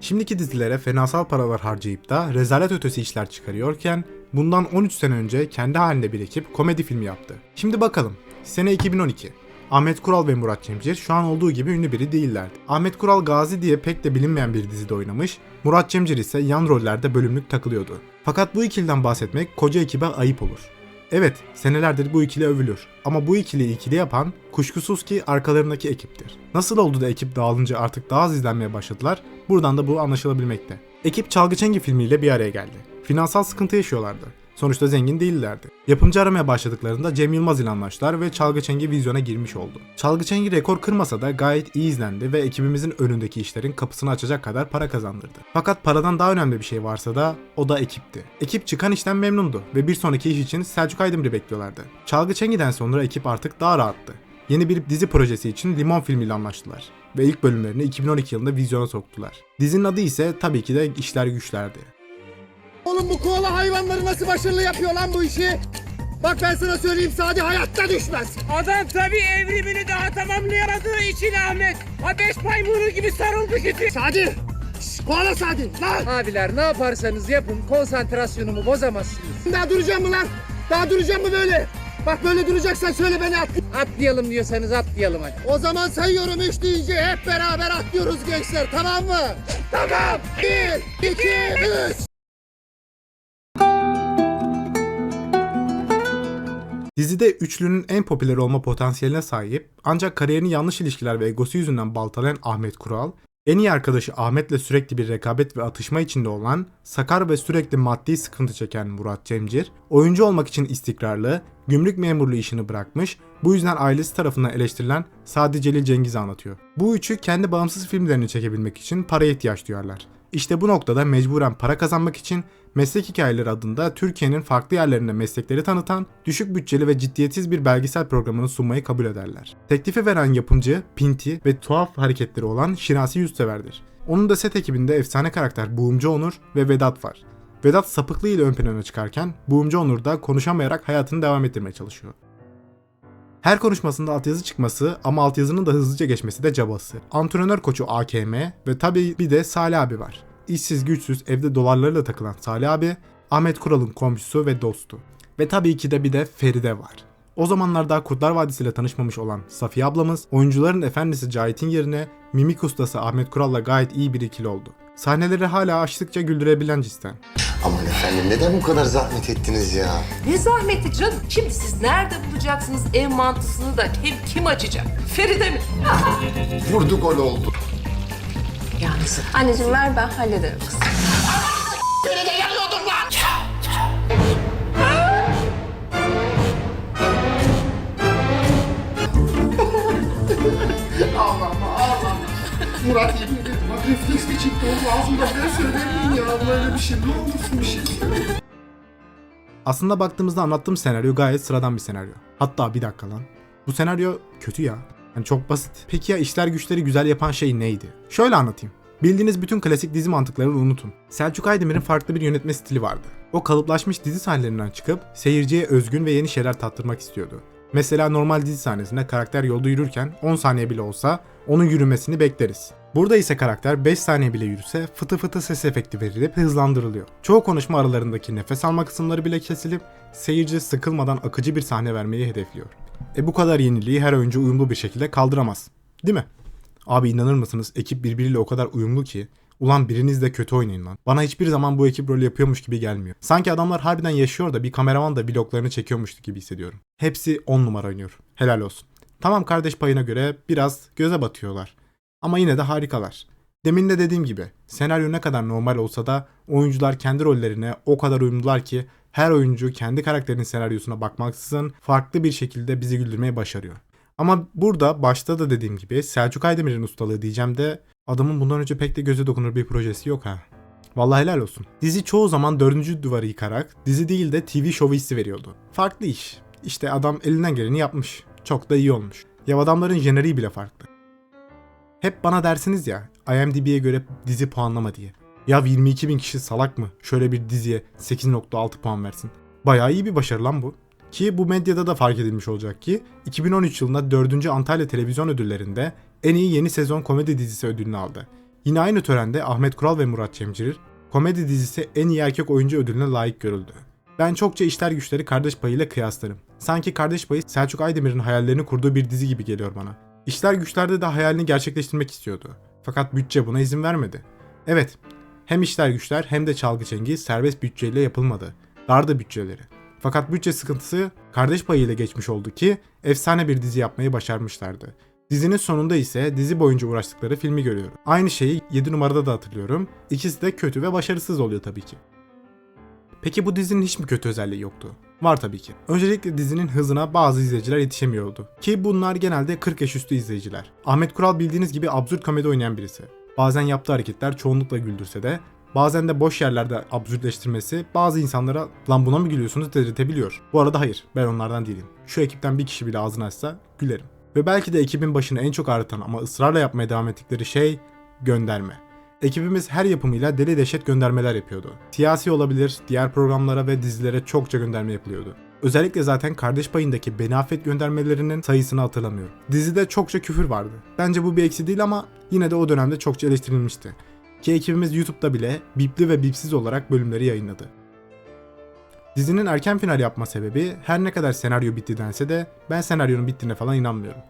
Şimdiki dizilere fenasal paralar harcayıp da rezalet ötesi işler çıkarıyorken bundan 13 sene önce kendi halinde bir ekip komedi filmi yaptı. Şimdi bakalım. Sene 2012. Ahmet Kural ve Murat Cemcir şu an olduğu gibi ünlü biri değillerdi. Ahmet Kural Gazi diye pek de bilinmeyen bir dizide oynamış, Murat Cemcir ise yan rollerde bölümlük takılıyordu. Fakat bu ikiliden bahsetmek koca ekibe ayıp olur. Evet, senelerdir bu ikili övülür. Ama bu ikiliyi ikili yapan kuşkusuz ki arkalarındaki ekiptir. Nasıl oldu da ekip dağılınca artık daha az izlenmeye başladılar? Buradan da bu anlaşılabilmekte. Ekip Çalgı Çengi filmiyle bir araya geldi. Finansal sıkıntı yaşıyorlardı. Sonuçta zengin değillerdi. Yapımcı aramaya başladıklarında Cem Yılmaz ile anlaştılar ve Çalgı Çengi vizyona girmiş oldu. Çalgı Çengi rekor kırmasa da gayet iyi izlendi ve ekibimizin önündeki işlerin kapısını açacak kadar para kazandırdı. Fakat paradan daha önemli bir şey varsa da o da ekipti. Ekip çıkan işten memnundu ve bir sonraki iş için Selçuk Aydemir'i bekliyorlardı. Çalgı Çengi'den sonra ekip artık daha rahattı. Yeni bir dizi projesi için Limon filmiyle anlaştılar ve ilk bölümlerini 2012 yılında vizyona soktular. Dizinin adı ise tabii ki de İşler Güçler'di. Oğlum bu koala hayvanları nasıl başarılı yapıyor lan bu işi? Bak ben sana söyleyeyim Sadi hayatta düşmez. Adam tabii evrimini daha tamamlayamadığı için Ahmet. Ha beş maymunu gibi sarıldı gitti. Sadi! Şş, koala Sadi! Lan! Abiler ne yaparsanız yapın konsantrasyonumu bozamazsınız. Daha duracağım mı lan? Daha duracağım mı böyle? Bak böyle duracaksan söyle beni at. Atlayalım diyorsanız atlayalım hadi. O zaman sayıyorum üç deyince hep beraber atlıyoruz gençler tamam mı? Tamam. Bir, iki, üç. Dizide üçlünün en popüler olma potansiyeline sahip ancak kariyerini yanlış ilişkiler ve egosu yüzünden baltalayan Ahmet Kural, en iyi arkadaşı Ahmet'le sürekli bir rekabet ve atışma içinde olan, sakar ve sürekli maddi sıkıntı çeken Murat Cemcir, oyuncu olmak için istikrarlı, gümrük memurluğu işini bırakmış, bu yüzden ailesi tarafından eleştirilen Sadi Celil Cengiz'i anlatıyor. Bu üçü kendi bağımsız filmlerini çekebilmek için paraya ihtiyaç duyarlar. İşte bu noktada mecburen para kazanmak için Meslek Hikayeleri adında Türkiye'nin farklı yerlerinde meslekleri tanıtan, düşük bütçeli ve ciddiyetsiz bir belgesel programını sunmayı kabul ederler. Teklifi veren yapımcı, pinti ve tuhaf hareketleri olan Şinasi Yüzsever'dir. Onun da set ekibinde efsane karakter Buğumcu Onur ve Vedat var. Vedat sapıklığı ile ön plana çıkarken Buğumcu Onur da konuşamayarak hayatını devam ettirmeye çalışıyor. Her konuşmasında altyazı çıkması ama altyazının da hızlıca geçmesi de cabası. Antrenör koçu AKM ve tabii bir de Salih abi var. İşsiz güçsüz evde dolarlarıyla takılan Salih abi, Ahmet Kural'ın komşusu ve dostu. Ve tabii ki de bir de Feride var. O zamanlar daha Kurtlar Vadisi ile tanışmamış olan Safiye ablamız, oyuncuların efendisi Cahit'in yerine mimik ustası Ahmet Kural'la gayet iyi bir ikili oldu. Sahneleri hala açtıkça güldürebilen cidden. Aman efendim neden bu kadar zahmet ettiniz ya? Ne zahmeti canım. Şimdi siz nerede bulacaksınız ev mantısını da kim, kim açacak? Feride mi? Vurdu gol oldu. Yalnız Anneciğim ver ben hallederim kızım. Murat şey. Aslında baktığımızda anlattığım senaryo gayet sıradan bir senaryo. Hatta bir dakika lan. Bu senaryo kötü ya. Yani çok basit. Peki ya işler güçleri güzel yapan şey neydi? Şöyle anlatayım. Bildiğiniz bütün klasik dizi mantıklarını unutun. Selçuk Aydemir'in farklı bir yönetme stili vardı. O kalıplaşmış dizi sahnelerinden çıkıp seyirciye özgün ve yeni şeyler tattırmak istiyordu. Mesela normal dizi sahnesinde karakter yolda yürürken 10 saniye bile olsa onun yürümesini bekleriz. Burada ise karakter 5 saniye bile yürüse fıtı fıtı ses efekti verilip hızlandırılıyor. Çoğu konuşma aralarındaki nefes alma kısımları bile kesilip seyirci sıkılmadan akıcı bir sahne vermeyi hedefliyor. E bu kadar yeniliği her oyuncu uyumlu bir şekilde kaldıramaz. Değil mi? Abi inanır mısınız ekip birbiriyle o kadar uyumlu ki Ulan biriniz de kötü oynayın lan. Bana hiçbir zaman bu ekip rol yapıyormuş gibi gelmiyor. Sanki adamlar harbiden yaşıyor da bir kameraman da vloglarını çekiyormuş gibi hissediyorum. Hepsi 10 numara oynuyor. Helal olsun. Tamam kardeş payına göre biraz göze batıyorlar. Ama yine de harikalar. Demin de dediğim gibi senaryo ne kadar normal olsa da oyuncular kendi rollerine o kadar uyumlular ki her oyuncu kendi karakterinin senaryosuna bakmaksızın farklı bir şekilde bizi güldürmeyi başarıyor. Ama burada başta da dediğim gibi Selçuk Aydemir'in ustalığı diyeceğim de adamın bundan önce pek de göze dokunur bir projesi yok ha. Vallahi helal olsun. Dizi çoğu zaman dördüncü duvarı yıkarak dizi değil de TV şovu hissi veriyordu. Farklı iş. İşte adam elinden geleni yapmış. Çok da iyi olmuş. Ya adamların jeneriği bile farklı. Hep bana dersiniz ya IMDb'ye göre dizi puanlama diye. Ya 22 bin kişi salak mı? Şöyle bir diziye 8.6 puan versin. Bayağı iyi bir başarı lan bu. Ki bu medyada da fark edilmiş olacak ki 2013 yılında 4. Antalya Televizyon Ödülleri'nde en iyi yeni sezon komedi dizisi ödülünü aldı. Yine aynı törende Ahmet Kural ve Murat Cemcir komedi dizisi en iyi erkek oyuncu ödülüne layık görüldü. Ben çokça işler güçleri kardeş payıyla kıyaslarım. Sanki kardeş payı Selçuk Aydemir'in hayallerini kurduğu bir dizi gibi geliyor bana. İşler güçlerde de hayalini gerçekleştirmek istiyordu. Fakat bütçe buna izin vermedi. Evet, hem işler güçler hem de çalgı çengi serbest bütçeyle yapılmadı. Dardı bütçeleri. Fakat bütçe sıkıntısı kardeş payıyla geçmiş oldu ki efsane bir dizi yapmayı başarmışlardı. Dizinin sonunda ise dizi boyunca uğraştıkları filmi görüyorum. Aynı şeyi 7 numarada da hatırlıyorum. İkisi de kötü ve başarısız oluyor tabii ki. Peki bu dizinin hiç mi kötü özelliği yoktu? Var tabii ki. Öncelikle dizinin hızına bazı izleyiciler yetişemiyordu. Ki bunlar genelde 40 yaş üstü izleyiciler. Ahmet Kural bildiğiniz gibi absürt komedi oynayan birisi. Bazen yaptığı hareketler çoğunlukla güldürse de bazen de boş yerlerde absürtleştirmesi bazı insanlara lan buna mı gülüyorsunuz dedirtebiliyor. Bu arada hayır ben onlardan değilim. Şu ekipten bir kişi bile ağzını açsa gülerim. Ve belki de ekibin başını en çok ağrıtan ama ısrarla yapmaya devam ettikleri şey gönderme. Ekibimiz her yapımıyla deli deşet göndermeler yapıyordu. Siyasi olabilir, diğer programlara ve dizilere çokça gönderme yapılıyordu. Özellikle zaten kardeş payındaki Beni göndermelerinin sayısını hatırlamıyorum. Dizide çokça küfür vardı. Bence bu bir eksi değil ama yine de o dönemde çokça eleştirilmişti. Ki ekibimiz YouTube'da bile bipli ve bipsiz olarak bölümleri yayınladı. Dizinin erken final yapma sebebi her ne kadar senaryo bitti dense de ben senaryonun bittiğine falan inanmıyorum.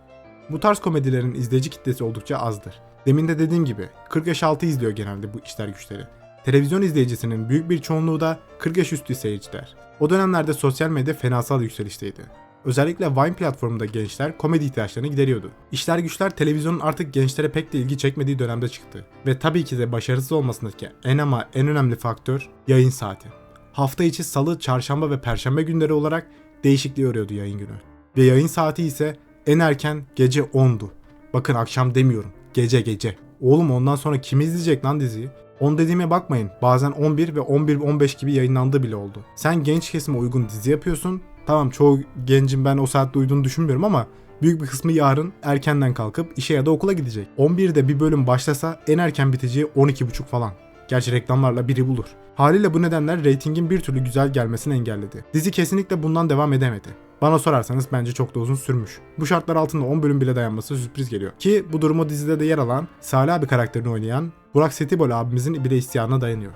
Bu tarz komedilerin izleyici kitlesi oldukça azdır. Demin de dediğim gibi 40 yaş altı izliyor genelde bu işler güçleri. Televizyon izleyicisinin büyük bir çoğunluğu da 40 yaş üstü seyirciler. O dönemlerde sosyal medya fenasal yükselişteydi. Özellikle Vine platformunda gençler komedi ihtiyaçlarını gideriyordu. İşler güçler televizyonun artık gençlere pek de ilgi çekmediği dönemde çıktı. Ve tabii ki de başarısız olmasındaki en ama en önemli faktör yayın saati. Hafta içi salı, çarşamba ve perşembe günleri olarak değişikliğe uğruyordu yayın günü. Ve yayın saati ise en erken gece 10'du. Bakın akşam demiyorum. Gece gece. Oğlum ondan sonra kim izleyecek lan diziyi? 10 dediğime bakmayın. Bazen 11 ve 11-15 gibi yayınlandığı bile oldu. Sen genç kesime uygun dizi yapıyorsun. Tamam çoğu gencin ben o saatte uyuduğunu düşünmüyorum ama büyük bir kısmı yarın erkenden kalkıp işe ya da okula gidecek. 11'de bir bölüm başlasa en erken biteceği 12.30 falan. Gerçi reklamlarla biri bulur. Haliyle bu nedenler reytingin bir türlü güzel gelmesini engelledi. Dizi kesinlikle bundan devam edemedi. Bana sorarsanız bence çok da uzun sürmüş. Bu şartlar altında 10 bölüm bile dayanması sürpriz geliyor. Ki bu durumu dizide de yer alan Salih abi karakterini oynayan Burak Setibol abimizin bir de isyanına dayanıyor.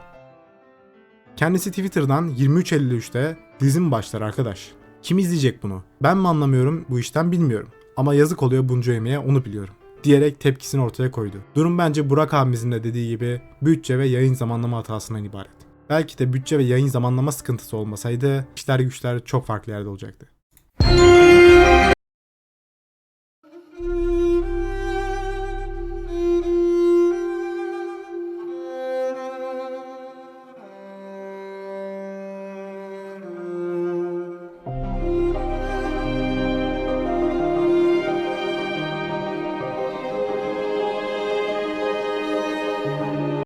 Kendisi Twitter'dan 23.53'te dizim başlar arkadaş. Kim izleyecek bunu? Ben mi anlamıyorum bu işten bilmiyorum. Ama yazık oluyor bunca emeğe onu biliyorum. Diyerek tepkisini ortaya koydu. Durum bence Burak abimizin de dediği gibi bütçe ve yayın zamanlama hatasından ibaret. Belki de bütçe ve yayın zamanlama sıkıntısı olmasaydı işler güçler çok farklı yerde olacaktı.